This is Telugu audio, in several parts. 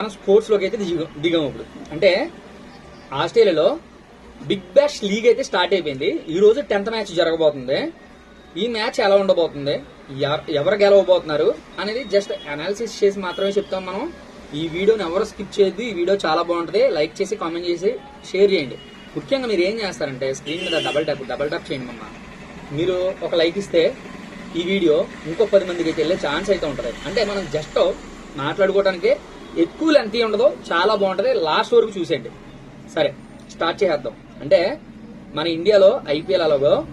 మనం స్పోర్ట్స్లోకి అయితే దిగాం ఇప్పుడు. అంటే ఆస్ట్రేలియాలో బిగ్ బ్యాష్ లీగ్ అయితే స్టార్ట్ అయిపోయింది. ఈ రోజు టెన్త్ మ్యాచ్ జరగబోతుంది. ఈ మ్యాచ్ ఎలా ఉండబోతుంది? ఎవరు గెలవబోతున్నారు? అనేది జస్ట్ అనాలిసిస్ చేసి మాత్రమే చెప్తాం మనం. ఈ వీడియోని ఎవరు స్కిప్ చేయొద్దు. ఈ వీడియో చాలా బాగుంటుంది. లైక్ చేసి కామెంట్ చేసి షేర్ చేయండి. ముఖ్యంగా మీరు ఏం చేస్తారంటే స్క్రీన్ మీద డబల్ ట్యాప్ డబల్ ట్యాప్ చేయండి మమ్మ మీరు ఒక లైక్ ఇస్తే ఈ వీడియో ఇంకో పది మందికి అయితే వెళ్ళే ఛాన్స్ అయితే ఉంటుంది. అంటే మనం జస్ట్ మాట్లాడుకోవడానికి ఎక్కువ లెంత్ ఉండదు చాలా బాగుంటది. లాస్ట్ వరకు చూసేయండి. సరే స్టార్ట్ చేసేద్దాం. అంటే మన ఇండియాలో ఐపీఎల్ అలాగో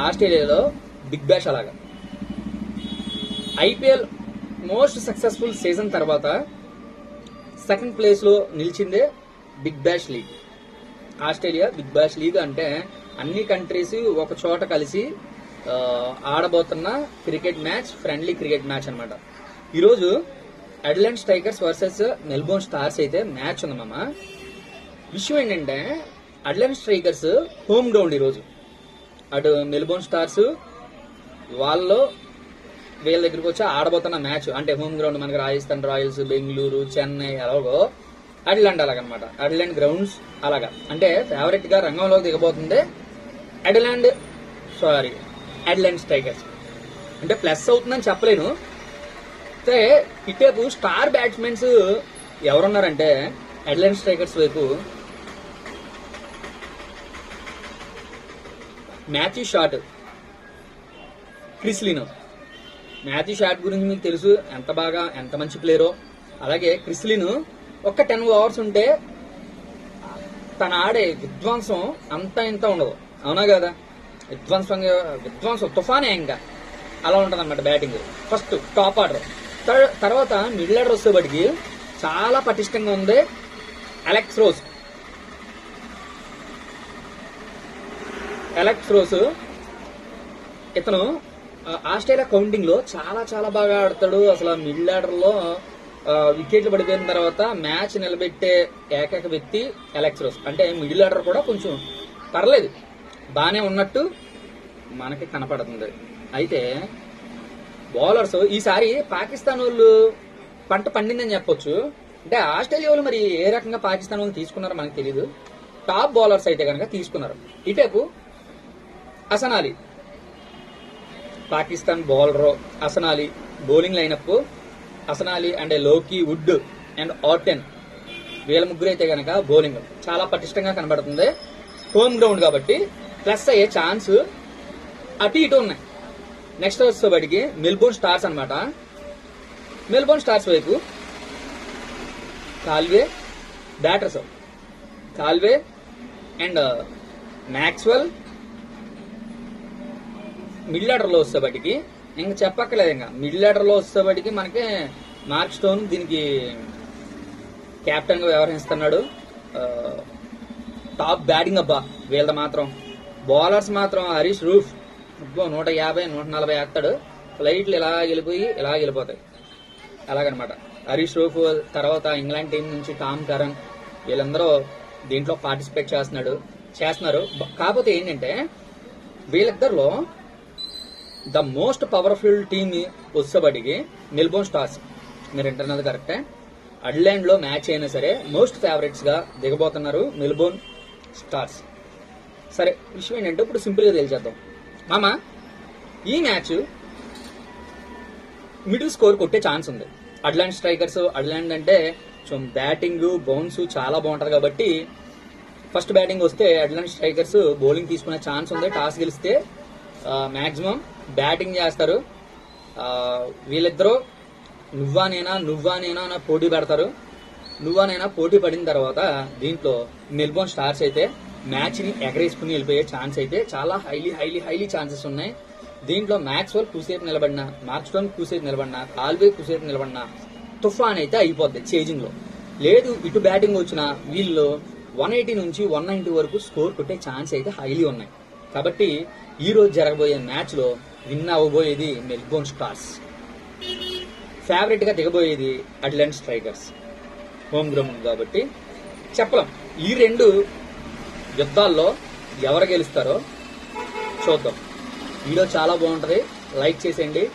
ఆస్ట్రేలియాలో బిగ్ బ్యాష్ అలాగా. ఐపీఎల్ మోస్ట్ సక్సెస్ఫుల్ సీజన్ తర్వాత సెకండ్ ప్లేస్లో నిలిచిందే Big Bash League. Australia Big Bash League అంటే అన్ని కంట్రీస్ ఒక చోట కలిసి ఆడబోతున్న cricket match friendly cricket match అనమాట ఈరోజు Adelaide Strikers versus Melbourne Stars అయితే మ్యాచ్ ఉంది మామ. విషయం ఏంటంటే అడ్లాండ్ స్ట్రైకర్స్ హోమ్ గ్రౌండ్ ఈరోజు అటు మెల్బోర్న్ స్టార్స్ వాళ్ళు వీళ్ళ దగ్గరికి వచ్చి ఆడబోతున్న మ్యాచ్ అంటే హోమ్ గ్రౌండ్ మనకి రాజస్థాన్ రాయల్స్ బెంగళూరు చెన్నై ఎలాగో అడిలాండ్ అలాగనమాట. అడిలాండ్ గ్రౌండ్స్ అలాగా. అంటే ఫేవరెట్గా రంగంలో రంగంలోకి దిగబోతుంది అడిలాండ్ సారీ అడిలాండ్ స్ట్రైకర్స్ అంటే ప్లస్ అవుతుందని చెప్పలేను. అయితే ఇటేపు స్టార్ బ్యాట్స్మెన్స్ ఎవరున్నారంటే అడ్లాండ్ స్ట్రైకర్స్ వైపు Matthew Short Chris Lynn Matthew Short గురించి మీకు తెలుసు ఎంత బాగా ఎంత మంచి ప్లేయరో. అలాగే క్రిస్లిన్ ఒక్క టెన్ ఓవర్స్ ఉంటే తన ఆడే విధ్వంసం అంత ఇంత ఉండదు. అవునా కదా? విధ్వంసంగా విధ్వంసం తుఫానే ఇంకా. అలా ఉంటుంది అనమాట బ్యాటింగ్. First top order. తర్వాత మిడిల్ ఆర్డర్ వచ్చేప్పటికి చాలా పటిష్టంగా ఉంది అలెక్స్ రోజ్ అలెక్స్ రోజ్ ఇతను ఆస్ట్రేలియా కౌంటింగ్లో చాలా చాలా బాగా ఆడతాడు. అసలు మిడిల్ ఆర్డర్లో వికెట్లు పడిపోయిన తర్వాత మ్యాచ్ నిలబెట్టే ఏకైక వ్యక్తి అలెక్స్ రోజ్ అంటే మిడిల్ ఆర్డర్ కూడా కొంచెం పర్లేదు. బాగానే ఉన్నట్టు మనకి కనపడుతుంది. అయితే బౌలర్స్ ఈసారి పాకిస్తాన్ వాళ్ళు పంట పండిందని చెప్పొచ్చు. అంటే ఆస్ట్రేలియా వాళ్ళు మరి ఏ రకంగా పాకిస్తాన్ వాళ్ళు తీసుకున్నారో మనకు తెలియదు టాప్ బౌలర్స్ అయితే కనుక తీసుకున్నారు. ఇటేపు Hasan Ali. Pakistan bowler Hasan Ali. Bowling lineup Hasan Ali and Luke Wood and ఆర్టెన్. వీళ్ళ ముగ్గురు అయితే కనుక బౌలింగ్. చాలా పటిష్టంగా కనబడుతుంది. హోమ్ గ్రౌండ్ కాబట్టి ప్లస్ అయ్యే ఛాన్స్ అటు ఇటు ఉన్నాయి. నెక్స్ట్ వచ్చేబడికి మెల్బోర్న్ స్టార్స్ అనమాట మెల్బోర్న్ స్టార్స్ వైపు కాల్వే బ్యాటర్స్ కాల్వే అండ్ మ్యాక్స్వెల్ మిడిల్ ఆర్డర్లో వస్తే బట్టికి ఇంకా చెప్పక్కర్లేదు ఇంకా. మిడిల్ ఆర్డర్లో వస్తే వచ్చేబట్టికి మనకి మార్క్ స్టోన్ దీనికి క్యాప్టెన్గా వ్యవహరిస్తున్నాడు. Uh, టాప్ బ్యాటింగ్ అబ్బా. వీళ్ళ మాత్రం. బౌలర్స్ మాత్రం హరీష్ రూఫ్. ఉద్భవం నూట యాభై నూట నలభై ఎత్తాడు ఫ్లైట్లు ఇలా వెళ్ళిపోయి ఇలా వెళ్ళిపోతాయి. అలాగనమాట. హరీష్ రూఫ్ తర్వాత ఇంగ్లాండ్ టీం నుంచి టామ్ కరణ్ వీళ్ళందరూ దీంట్లో పార్టిసిపేట్ చేస్తున్నాడు. చేస్తున్నారు. కాకపోతే ఏంటంటే వీళ్ళిద్దరిలో ద మోస్ట్ పవర్ఫుల్ టీమ్ వచ్చేబడికి మెల్బోర్న్ స్టార్స్ మీరు ఇంటర్నల్ కరెక్టే అడ్లాండ్లో మ్యాచ్ అయినా సరే మోస్ట్ ఫేవరెట్స్గా దిగబోతున్నారు మెల్బోర్న్ స్టార్స్ సరే విషయం ఏంటంటే ఇప్పుడు సింపుల్గా తెలిసేద్దాం. మామ ఈ మ్యాచ్ మిడిల్ స్కోర్ కొట్టే ఛాన్స్ ఉంది. అడ్లాండ్ స్ట్రైకర్స్ అడ్లాండ్ అంటే కొంచెం బ్యాటింగ్ బౌన్స్ చాలా బాగుంటుంది కాబట్టి ఫస్ట్ బ్యాటింగ్ వస్తే అడ్లాండ్ స్ట్రైకర్స్ బౌలింగ్ తీసుకునే ఛాన్స్ ఉంది. టాస్ గెలిస్తే మ్యాక్సిమం బ్యాటింగ్ చేస్తారు. వీళ్ళిద్దరూ నువ్వా నేనా నువ్వా నేనా అని పోటీ పెడతారు. నువ్వా నేనా పోటీ పడిన తర్వాత దీంట్లో మెల్బోర్న్ స్టార్స్ అయితే మ్యాచ్ని ఎగరేసుకుని వెళ్ళిపోయే ఛాన్స్ అయితే చాలా హైలీ హైలీ హైలీ ఛాన్సెస్ ఉన్నాయి. దీంట్లో మ్యాక్స్వెల్ కూసేపు నిలబడిన మార్క్స్టోన్ కూసేపు నిలబడిన కాల్వే కూసేపు నిలబడిన తుఫాన్ అయితే అయిపోద్ది చేజింగ్లో. లేదు ఇటు బ్యాటింగ్ వచ్చిన వీళ్ళు వన్ ఎయిటీ నుంచి వన్ నైంటీ వరకు స్కోర్ కొట్టే ఛాన్స్ అయితే హైలీ ఉన్నాయి. కాబట్టి ఈ రోజు జరగబోయే మ్యాచ్లో విన్ అవ్వబోయేది మెల్బోర్న్ స్టార్స్. ఫేవరెట్గా దిగబోయేది అడ్లాండ్ స్ట్రైకర్స్. హోమ్ గ్రౌండ్ కాబట్టి చెప్పలేం. ఈ రెండు యుద్ధాల్లో ఎవరు గెలుస్తారో చూద్దాం. వీడియో చాలా బాగుంటుంది. లైక్ చేసేయండి.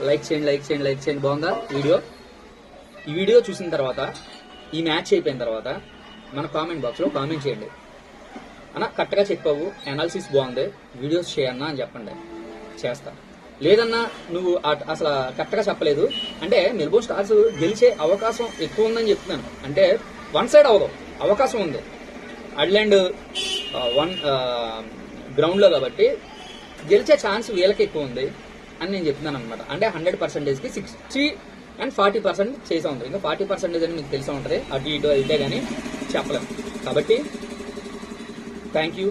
లైక్ చేయండి లైక్ చేయండి లైక్ చేయండి. బాగుందా వీడియో? ఈ వీడియో చూసిన తర్వాత ఈ మ్యాచ్ అయిపోయిన తర్వాత మన కామెంట్ బాక్స్లో కామెంట్ చేయండి. అన్న కరెక్ట్గా చెప్పావు. అనాలిసిస్ బాగుంది. వీడియోస్ చేయన్నా అని చెప్పండి. చేస్తా. లేదన్నా నువ్వు అట్- అసలు కరెక్ట్గా చెప్పలేదు. అంటే మెల్బోర్న్ స్టార్స్ గెలిచే అవకాశం ఎక్కువ ఉందని చెప్తున్నాను. అంటే వన్ సైడ్ అవ్వదు అవకాశం ఉంది. అడ్లాండ్ వన్ గ్రౌండ్లో కాబట్టి గెలిచే ఛాన్స్ వీళ్ళకి ఎక్కువ ఉంది అని నేను చెప్తున్నాను అనమాట అంటే హండ్రెడ్ పర్సెంటేజ్కి సిక్స్టీ అండ్ ఫార్టీ పర్సెంట్ చేసే ఉంది ఇంకా ఫార్టీ పర్సెంటేజ్ అని మీకు తెలిసే ఉంటుంది. అటు ఇటు అయితే కానీ చెప్పలేము కాబట్టి థ్యాంక్ యూ